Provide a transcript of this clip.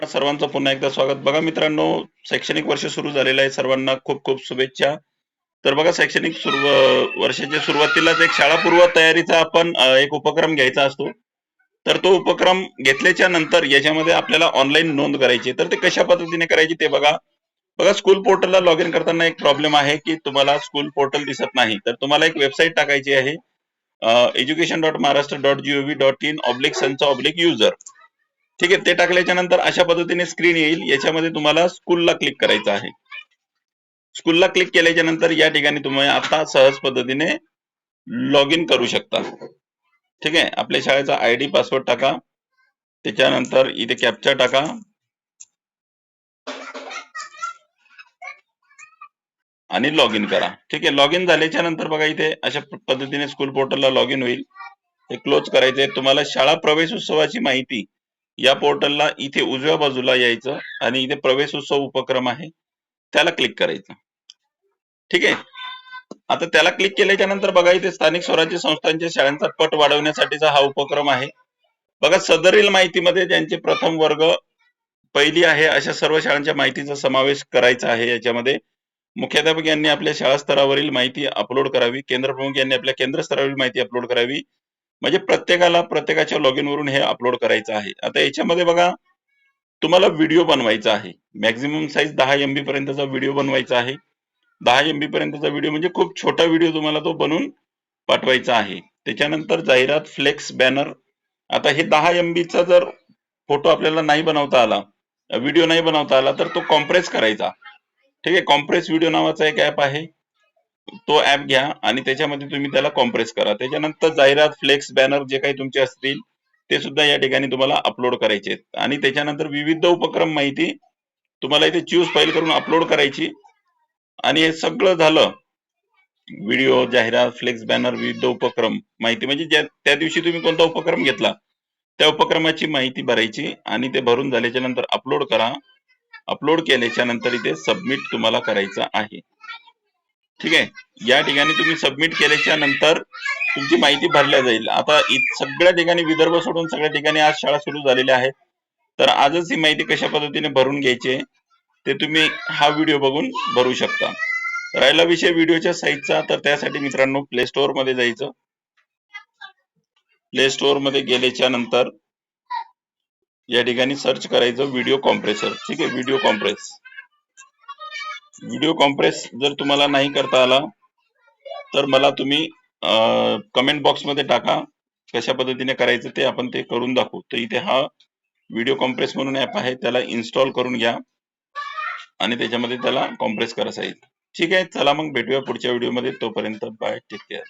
सर्वांचं पुन्हा एकदा स्वागत. बघा मित्रांनो शैक्षणिक वर्ष सुरू झालेलं आहे. सर्वांना खूप खूप शुभेच्छा. तर बघा शैक्षणिक सुरू वर्षाच्या सुरुवातीलाच एक शाळापूर्व तयारीचा आपण एक उपक्रम घ्यायचा असतो. तर तो उपक्रम घेतल्याच्या नंतर याच्यामध्ये आपल्याला ऑनलाईन नोंद करायची. तर ते कशा पद्धतीने करायची ते बघा. बघा स्कूल पोर्टलला लॉग इन करताना एक प्रॉब्लेम आहे की तुम्हाला स्कूल पोर्टल दिसत नाही. तर तुम्हाला एक वेबसाईट टाकायची आहे education dot Maharashtra dot GOV dot in oblique सनचा oblique user ठीक आहे ते टाकल्याच्या नंतर अशा पद्धतीने स्क्रीन येईल. याच्यामध्ये तुम्हाला स्कूलला क्लिक करायचं आहे. स्कूलला क्लिक केल्याच्यानंतर या ठिकाणी तुम्ही आता सहज पद्धतीने लॉग इन करू शकता. ठीक आहे आपल्या शाळेचा आय डी पासवर्ड टाका. त्याच्यानंतर इथे कॅप्चर टाका. आणि लॉग इन करा. ठीक आहे लॉग इन झाल्याच्यानंतर बघा इथे अशा पद्धतीने स्कूल पोर्टलला लॉग इन होईल. हे क्लोज करायचे तुम्हाला शाळा प्रवेश उत्सवाची माहिती या पोर्टलला इथे उजव्या बाजूला यायचं आणि इथे प्रवेश उत्सव उपक्रम आहे त्याला क्लिक करायचं. ठीक आहे? आता त्याला क्लिक केल्याच्यानंतर बघा इथे स्थानिक स्वराज्य संस्थांच्या शाळांचा पट वाढवण्यासाठीचा हा उपक्रम आहे. बघा सदरील माहितीमध्ये ज्यांचे प्रथम वर्ग पहिली आहे अशा सर्व शाळांच्या माहितीचा समावेश करायचा आहे याच्यामध्ये. मुख्याध्यापक यांनी आपल्या शाळा स्तरावरील माहिती अपलोड करावी. केंद्र प्रमुख यांनी आपल्या केंद्र स्तरावरील माहिती अपलोड करावी. म्हणजे प्रत्येकाला प्रत्येकाच्या लॉग इन वरून हे अपलोड करायचं आहे. आता याच्यामध्ये बघा तुम्हाला व्हिडिओ बनवायचा आहे. मॅक्झिमम साईज दहा एमबी पर्यंतचा व्हिडिओ बनवायचा आहे. दहा एमबी पर्यंतचा व्हिडिओ म्हणजे खूप छोटा व्हिडिओ तुम्हाला तो बनवून पाठवायचा आहे. त्याच्यानंतर जाहिरात फ्लेक्स बॅनर आता हे दहा एमबीचा जर फोटो आपल्याला नाही बनवता आला व्हिडिओ नाही बनवता आला तर तो कॉम्प्रेस करायचा. ठीक आहे कॉम्प्रेस व्हिडिओ नावाचा एक ऍप आहे. तो ऍप घ्या आणि त्याच्यामध्ये तुम्ही त्याला कॉम्प्रेस करा. त्याच्यानंतर जाहिरात फ्लेक्स बॅनर जे काही तुमचे असतील ते सुद्धा या ठिकाणी तुम्हाला अपलोड करायचे आहेत. आणि त्याच्यानंतर विविध उपक्रम माहिती तुम्हाला इथे चूज फाईल करून अपलोड करायची. आणि हे सगळं झालं व्हिडिओ जाहिरात फ्लेक्स बॅनर विविध उपक्रम माहिती. म्हणजे ज्या त्या दिवशी तुम्ही कोणता उपक्रम घेतला त्या उपक्रमाची माहिती भरायची आणि ते भरून झाल्याच्यानंतर अपलोड करा. अपलोड केल्याच्यानंतर इथे सबमिट तुम्हाला करायचं आहे. ठीक आहे? या ठिकाणी तुम्ही सबमिट केल्याच्यानंतर तुमची माहिती भरल्या जाईल. आता सगळ्या ठिकाणी विदर्भ सोडून सगळ्या ठिकाणी आज शाळा सुरू झालेल्या आहेत. तर आजच ही माहिती कशा पद्धतीने भरून घ्यायची ते तुम्ही हा व्हिडिओ बघून भरू शकता. राहिला विषय व्हिडिओच्या साईजचा तर त्यासाठी मित्रांनो प्ले स्टोअरमध्ये जायचं. प्ले स्टोअरमध्ये गेल्याच्यानंतर या ठिकाणी सर्च करायचं व्हिडिओ कॉम्प्रेसर ठीक आहे? व्हिडिओ कॉम्प्रेस व्हिडिओ कॉम्प्रेस जर तुम्हाला नाही करता आला तर मला तुम्ही कमेंट बॉक्समध्ये टाका कशा पद्धतीने करायचं ते आपण ते करून दाखवू. तर इथे हा व्हिडिओ कॉम्प्रेस म्हणून ऍप आहे त्याला इन्स्टॉल करून घ्या आणि त्याच्यामध्ये त्याला कॉम्प्रेस करायचं आहे ठीक आहे चला मग भेटूया पुढच्या व्हिडिओमध्ये तोपर्यंत बाय टेक केअर